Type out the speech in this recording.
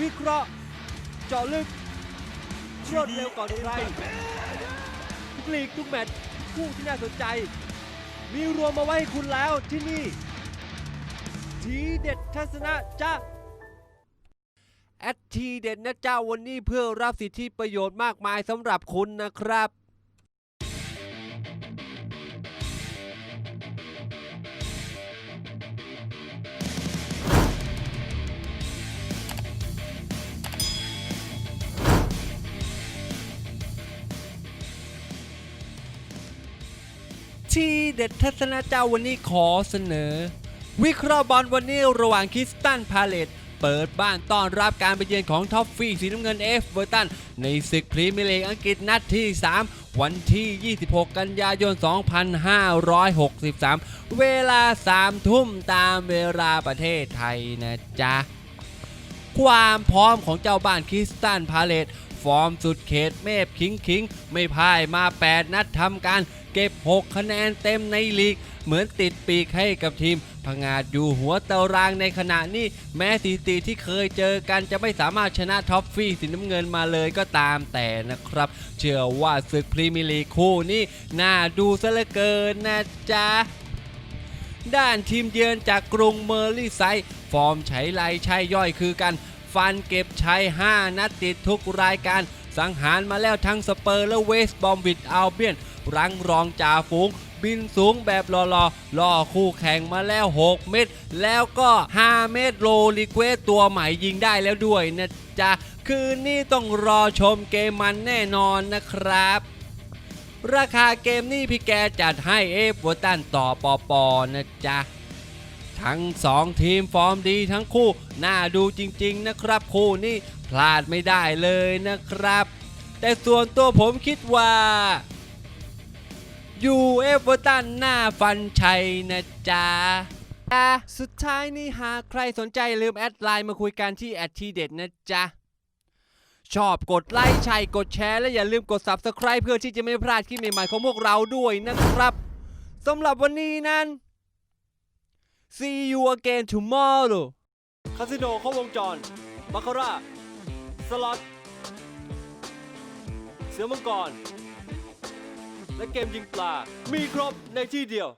วิเคราะห์เจาะลึกรวดเร็วก่อนใครทุกลีกทุกแมตช์คู่ที่น่าสนใจ มีรวมมาไว้ให้คุณแล้วที่นี่ ทีเด็ดทัศนะจ้าแอดทีเด็ดนะเจ้าวันนี้เพื่อรับสิทธิประโยชน์มากมายสำหรับคุณนะครับ ที่เด็ดทัศนะเจ้าวันนี้ขอเสนอ วิเคราะห์บอลวันนี้ระหว่างคิสตันพาเลตเปิดบ้านต้อนรับการไปเยือนของท็อฟฟี่สีน้ำเงินเอฟเวอร์ตัน ในศึกพรีเมียร์ลีกอังกฤษนัดที่ 3 วันที่ 26 กันยายน 2563 เวลา 3 ทุ่มตามเวลาประเทศไทยนะจ๊ะ ความพร้อมของเจ้าบ้านคริสตันพาเลต ฟอร์มสุดเขตเมฟคิงคิงไม่พ่ายมา 8 นัดทำการเก็บ 6 คะแนนเต็มในลีก เหมือนติดปีกให้กับทีมพงาดอยู่หัวตารางในขณะนี้แม้สถิติที่เคยเจอกันจะไม่สามารถชนะท็อฟฟี่สีน้ำเงินมาเลยก็ตามแต่นะครับ เชื่อว่าศึกพรีเมียร์ลีกคู่นี้น่าดูซะเหลือเกินนะจ๊ะด้านทีมเยือนจากกรุงเมอร์ลี่ไซฟอร์มไฉไลใช่ย่อยคือกัน ฟันเก็บชัย 5 นัดติดทุกรายการ สังหารมาแล้วทั้งสเปอร์และเวสต์บอมวิดอัลเบียน รังรองจ่าฝูง บินสูงแบบรอรอล่อคู่แข่งมาแล้ว 6 เม็ดแล้วก็ 5 เม็ดโลลิเควสตัวใหม่ยิงได้แล้วด้วยนะจ๊ะ คืนนี้ต้องรอชมเกมมันแน่นอนนะครับราคาเกมนี้พี่แกจัดให้เอฟเวอร์ตันต่อปอปอนะจ๊ะ ทั้ง 2 ทีมฟอร์มดีทั้งคู่ น่าดูจริง ๆ นะครับ คู่นี้พลาดไม่ได้เลยนะครับ แต่ส่วนตัวผมคิดว่ายูเอฟเวอร์ตันหน้าฟันชัยนะจ๊ะอ่สุดท้ายนี้หากใครสนใจลืมแอดไลน์มาคุยกันที่แอดทีเด็ดนะจ๊ะ ชอบกดไลค์ใช่กดแชร์และอย่าลืมกด Subscribe เพื่อที่จะไม่พลาดคลิปใหม่ๆของพวกเราด้วยนะครับสำหรับวันนี้นั้น See you again tomorrow คาสิโนครบวงจรบาคาร่า สล็อต เสือมังกร และเกมยิงปลา มีครบในที่เดียว